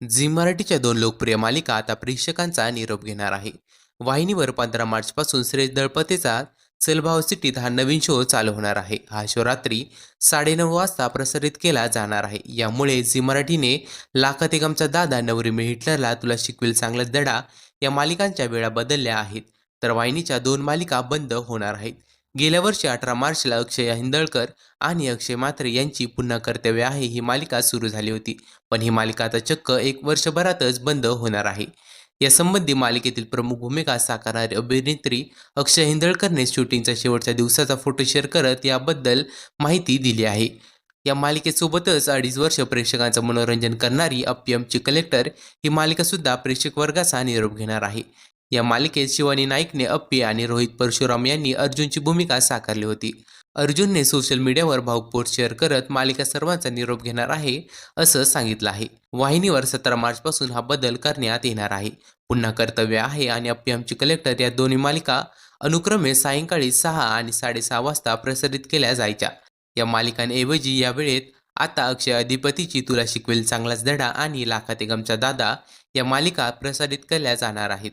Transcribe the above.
Zee मराठीच्या दोन लोकप्रिय मालिका आता प्रेक्षकांचा निरोप घेणार आहे. वाहिनीवर पंधरा मार्चपासून सुरेश दळपतेचा चलभाव सिटीत हा नवीन शो चालू होणार आहे. हा शो रात्री साडेनऊ वाजता प्रसारित केला जाणार आहे. यामुळे झी मराठीने लाखात दादा नवरी हिटलरला तुला शिकवेल चांगलाच दडा या मालिकांच्या वेळा बदलल्या आहेत. तर वाहिनीच्या दोन मालिका बंद होणार आहेत. गेल्या वर्षी अठरा मार्चला अक्षय हिंदळकर आणि अक्षय म्हात्रे यांची पुन्हा कर्तव्य आहे ही मालिका सुरू झाली होती. पण ही मालिका आता चक्क एक वर्षभरातच बंद होणार आहे. यासंबंधी मालिकेतील प्रमुख भूमिका साकारणारी अभिनेत्री अक्षय हिंदळकरने शूटिंगच्या शेवटच्या दिवसाचा फोटो शेअर करत याबद्दल माहिती दिली आहे. या मालिकेसोबतच अडीच वर्ष प्रेक्षकांचं मनोरंजन करणारी अप्पियमची कलेक्टर ही मालिकासुद्धा प्रेक्षक वर्गाचा निरोप घेणार आहे. या मालिकेत शिवानी नाईकने अप्पी आणि रोहित परशुराम यांनी अर्जुनची भूमिका साकारली होती. अर्जुनने सोशल मीडियावर भाऊक पोस्ट शेअर करत मालिका सर्वांचा निरोप घेणार आहे असं सांगितलं आहे. वाहिनीवर सतरा मार्चपासून हा बदल करण्यात येणार आहे. पुन्हा कर्तव्य आहे आणि अप्पी आमची कलेक्टर या दोन्ही मालिका अनुक्रमे सायंकाळी सहा आणि साडेसहा वाजता प्रसारित केल्या जायच्या. या मालिकांऐवजी या वेळेत आता अक्षय अधिपतीची तुला शिकवेल चांगलाच धडा आणि लाखाते गमचा दादा या मालिका प्रसारित केल्या जाणार आहेत.